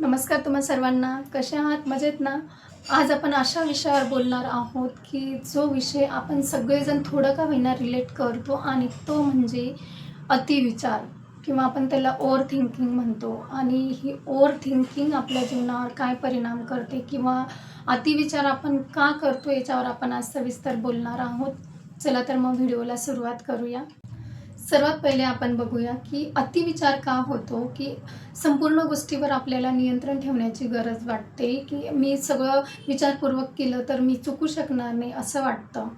नमस्कार तुम्हा सर्वांना. कसे आहात? मजेत ना? आज आपण अशा विषयावर बोलणार आहोत की जो विषय आपण सगळेजण थोडं का होईना रिलेट करतो आणि तो म्हणजे अतिविचार किंवा आपण त्याला ओव्हर थिंकिंग म्हणतो. आणि ही ओव्हर थिंकिंग आपल्या जीवनावर काय परिणाम करते किंवा अतिविचार आपण का करतो याच्यावर आपण आज सविस्तर बोलणार आहोत. चला तर मग व्हिडिओला सुरुवात करूया. सर्वात पहिले आपण बघूया की अतिविचार का होतो की संपूर्ण गोष्टीवर आपल्याला नियंत्रण ठेवण्याची गरज वाटते की मी सगळं विचारपूर्वक केलं तर मी चुकू शकणार नाही असं वाटतं.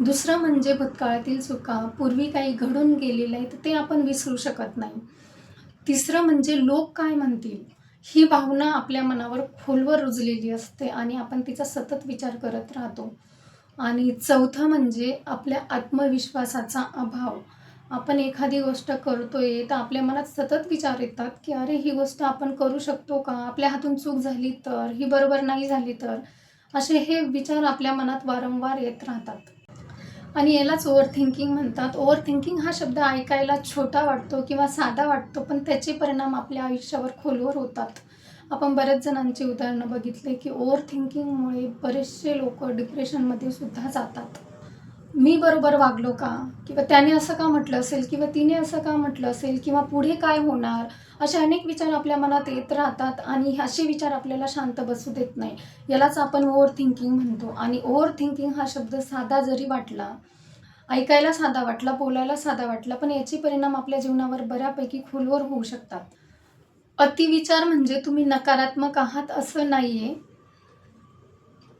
दुसरं म्हणजे भूतकाळातील चुका पूर्वी काही घडून गेलेलं आहे तर ते आपण विसरू शकत नाही. तिसरं म्हणजे लोक काय म्हणतील? ही भावना आपल्या मनावर खोलवर रुजलेली असते आणि आपण तिचा सतत विचार करत राहतो. आणि चौथं म्हणजे आपल्या आत्मविश्वासाचा अभाव. आपण एखादी गोष्ट करतोय तर आपल्या मनात सतत विचार येतात की अरे ही गोष्ट आपण करू शकतो का? आपल्या हातून चूक झाली तर ही बरोबर नाही झाली तर? असे हे विचार आपल्या मनात वारंवार येत राहतात. आणि यालाच ओव्हर थिंकिंग म्हणतात. ओव्हर थिंकिंग हा शब्द ऐकायला छोटा वाटतो किंवा साधा वाटतो पण त्याचे परिणाम आपल्या आयुष्यावर खोलवर होतात. आपण बऱ्याच जणांची उदाहरणं बघितले की ओव्हर थिंकिंगमुळे बरेचसे लोक डिप्रेशनमध्ये सुद्धा जातात. मी बरोबर वागलो का? किंवा त्याने असं का म्हटलं असेल? किंवा तिने असं का म्हटलं असेल? किंवा पुढे काय होणार? असे अनेक विचार आपल्या मनात येत राहतात आणि असे विचार आपल्याला शांत बसू देत नाही. यालाच आपण ओव्हर थिंकिंग म्हणतो. आणि ओव्हर थिंकिंग हा शब्द साधा जरी वाटला ऐकायला साधा वाटला बोलायला साधा वाटला पण याचे परिणाम आपल्या जीवनावर बऱ्यापैकी खोलवर होऊ शकतात. अतिविचार म्हणजे तुम्ही नकारात्मक आहात असं नाही आहे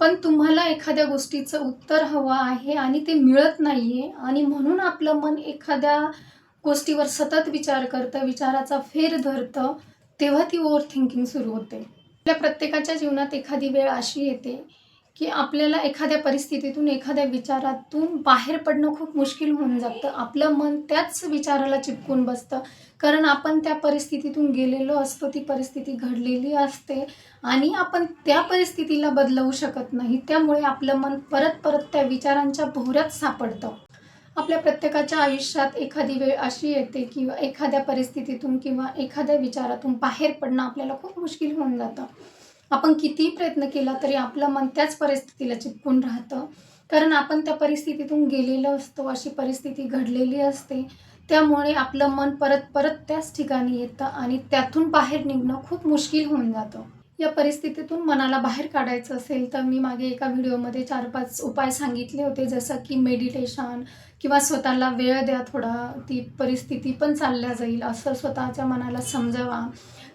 पण तुम्हाला एखाद्या गोष्टीचं उत्तर हवं आहे आणि ते मिळत नाही आहे आणि म्हणून आपलं मन एखाद्या गोष्टीवर सतत विचार करतं विचाराचा फेर धरतं तेव्हा ती ओव्हर थिंकिंग सुरू होते. आपल्या प्रत्येकाच्या जीवनात एखादी वेळ अशी येते की आपल्याला एखाद्या परिस्थितीतून एखाद्या विचारातून बाहेर पडणं खूप मुश्किल होऊन जातं. आपलं मन त्याच विचाराला चिपकून बसतं. कारण आपण त्या परिस्थितीतून गेलेलो असतो ती परिस्थिती घडलेली असते आणि आपण त्या परिस्थितीला बदलवू शकत नाही. त्यामुळे आपलं मन परत परत त्या विचारांच्या भोवऱ्यात सापडतं. आपल्या प्रत्येकाच्या आयुष्यात एखादी वेळ अशी येते किंवा एखाद्या परिस्थितीतून किंवा एखाद्या विचारातून बाहेर पडणं आपल्याला खूप मुश्किल होऊन जातं. आपण कितीही प्रयत्न केला तरी आपलं मन त्याच परिस्थितीला चिपकून राहतं. कारण आपण त्या परिस्थितीतून गेलेलो असतो अशी परिस्थिती घडलेली असते. त्यामुळे आपलं मन परत परत त्याच ठिकाणी येतं आणि त्यातून बाहेर निघणं खूप मुश्किल होऊन जातं. या परिस्थितीतून मनाला बाहेर काढायचं असेल तर मी मागे एका व्हिडिओमध्ये चार पाच उपाय सांगितले होते जसं की मेडिटेशन किंवा स्वतःला वेळ द्या थोडा ती परिस्थिती पण चालल्या जाईल. असं स्वतःच्या मनाला समजावा.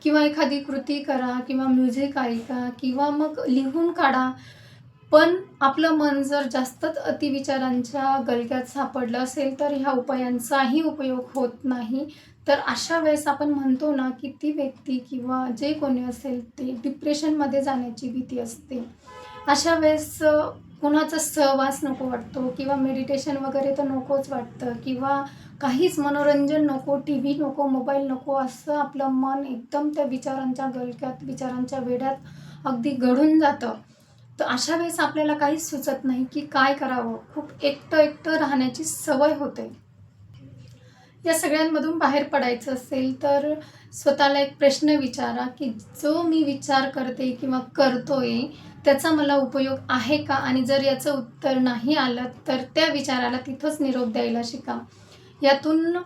किंवा एखादी कृती करा किंवा म्युझिक ऐका किंवा मग लिहून काढा. पण आपलं मन जर जास्तच अतिविचारांच्या गलक्यात सापडलं असेल तर ह्या उपायांचाही उपयोग होत नाही. तर अशा वेळेस आपण म्हणतो ना की ती व्यक्ती किंवा जे कोणी असेल ते डिप्रेशनमध्ये जाण्याची भीती असते. अशा वेळेस कुणाचा सहवास नको वाटतो किंवा मेडिटेशन वगैरे तर नकोच वाटतं किंवा काहीच मनोरंजन नको टी व्ही नको मोबाईल नको असं आपलं मन एकदम त्या विचारांच्या गलक्यात विचारांच्या वेड्यात अगदी घडून जातं. तर अशा वेळेस आपल्याला काहीच सुचत नाही की काय करावं. खूप एकटं एकटं राहण्याची सवय होते. या सगळ्यांमधून बाहेर पडायचं असेल तर स्वतःला एक प्रश्न विचारा की जो मी विचार करते किंवा करतोय त्याचा मला उपयोग आहे का? आणि जर याचं उत्तर नाही आलं तर त्या विचाराला तिथंच निरोप द्यायला शिका. यातून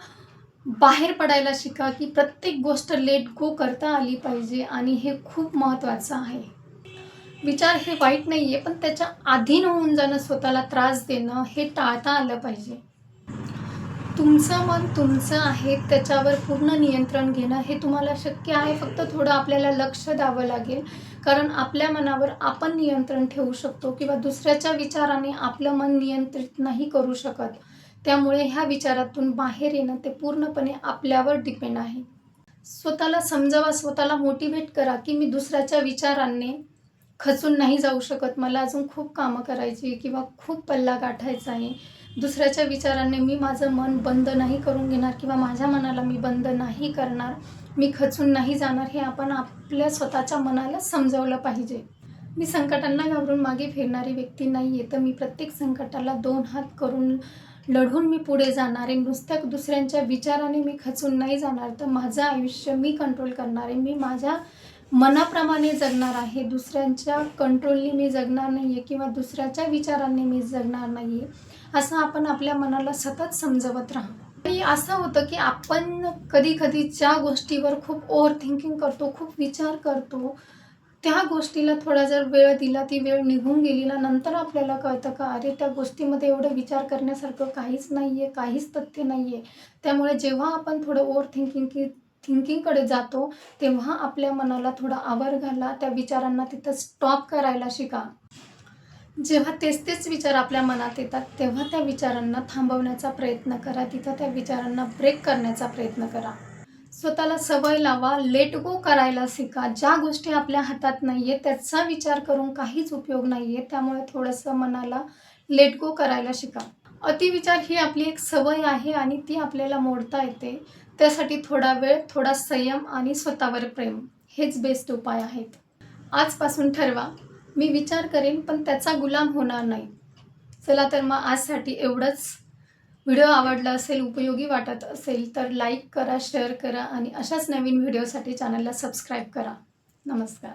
बाहेर पडायला शिका की प्रत्येक गोष्ट लेट गो करता आली पाहिजे आणि हे खूप महत्त्वाचं आहे. विचार हे वाईट नाही आहे पण त्याच्या अधीन होऊन जाणं स्वतःला त्रास देणं हे टाळता आलं पाहिजे. तुमचं मन तुमचं आहे त्याच्यावर पूर्ण नियंत्रण घेणं हे तुम्हाला शक्य आहे. फक्त थोडं आपल्याला लक्ष द्यावं लागेल. कारण आपल्या मनावर आपण नियंत्रण ठेवू शकतो किंवा दुसऱ्याच्या विचाराने आपलं मन नियंत्रित नाही करू शकत. त्यामुळे ह्या विचारातून बाहेर येणं ते पूर्णपणे आपल्यावर डिपेंड आहे. स्वतःला समजावा स्वतःला मोटिवेट करा की मी दुसऱ्याच्या विचारांनी खचून नाही जाऊ शकत. मला अजून खूप कामं करायची किंवा खूप पल्ला गाठायचा आहे. दुसऱ्याच्या विचाराने मी माझं मन बंद नाही करून घेणार किंवा माझ्या मनाला मी बंद नाही करणार मी खचून नाही जाणार हे आपण आपल्या स्वतःच्या मनाला समजावलं पाहिजे. मी संकटांना घाबरून मागे फिरणारी व्यक्ती नाही आहे तर मी प्रत्येक संकटाला दोन हात करून लढून मी पुढे जाणार आहे. नुसत्या दुसऱ्यांच्या विचाराने मी खचून नाही जाणार तर माझं आयुष्य मी कंट्रोल करणार आहे. मी माझ्या मनाप्रमाणे जगणार आहे. दुसऱ्यांच्या कंट्रोलनी मी जगणार नाही आहे किंवा दुसऱ्याच्या विचारांनी मी जगणार नाही आहे असं आपण आपल्या मनाला सतत समजवत राहू. आणि असं होतं की आपण कधी कधी ज्या गोष्टीवर खूप ओव्हर थिंकिंग करतो खूप विचार करतो त्या गोष्टीला थोडा जर वेळ दिला ती वेळ निघून गेली ना नंतर आपल्याला कळतं का अरे त्या गोष्टीमध्ये एवढं विचार करण्यासारखं काहीच नाही आहे काहीच तथ्य नाही आहे त्यामुळे जेव्हा आपण थोडं ओव्हर थिंकिंग की थिंकिंगकडे जातो तेव्हा आपल्या मनाला थोडा आवर घाला त्या विचारांना तिथं स्टॉप करायला शिका. जेव्हा तेच तेच विचार आपल्या मनात येतात तेव्हा त्या विचारांना थांबवण्याचा प्रयत्न करा तिथं त्या विचारांना ब्रेक करण्याचा प्रयत्न करा. स्वतःला सवय लावा लेट गो करायला शिका. ज्या गोष्टी आपल्या हातात नाही आहे त्याचा विचार करून काहीच उपयोग नाही आहे त्यामुळे थोडंसं मनाला लेट गो करायला शिका. अतिविचार ही आपली एक सवय आहे आणि ती आपल्याला मोडता येते. त्यासाठी थोडा वेळ थोडा संयम आणि स्वतःवर प्रेम हेच बेस्ट उपाय आहेत. आजपासून ठरवा मी विचार करेन पण त्याचा गुलाम होणार नाही. चला तर मग आजसाठी एवढंच. व्हिडिओ आवडला असेल उपयोगी वाटत असेल तर लाईक करा शेअर करा आणि अशाच नवीन व्हिडिओसाठी चॅनलला सबस्क्राईब करा. नमस्कार.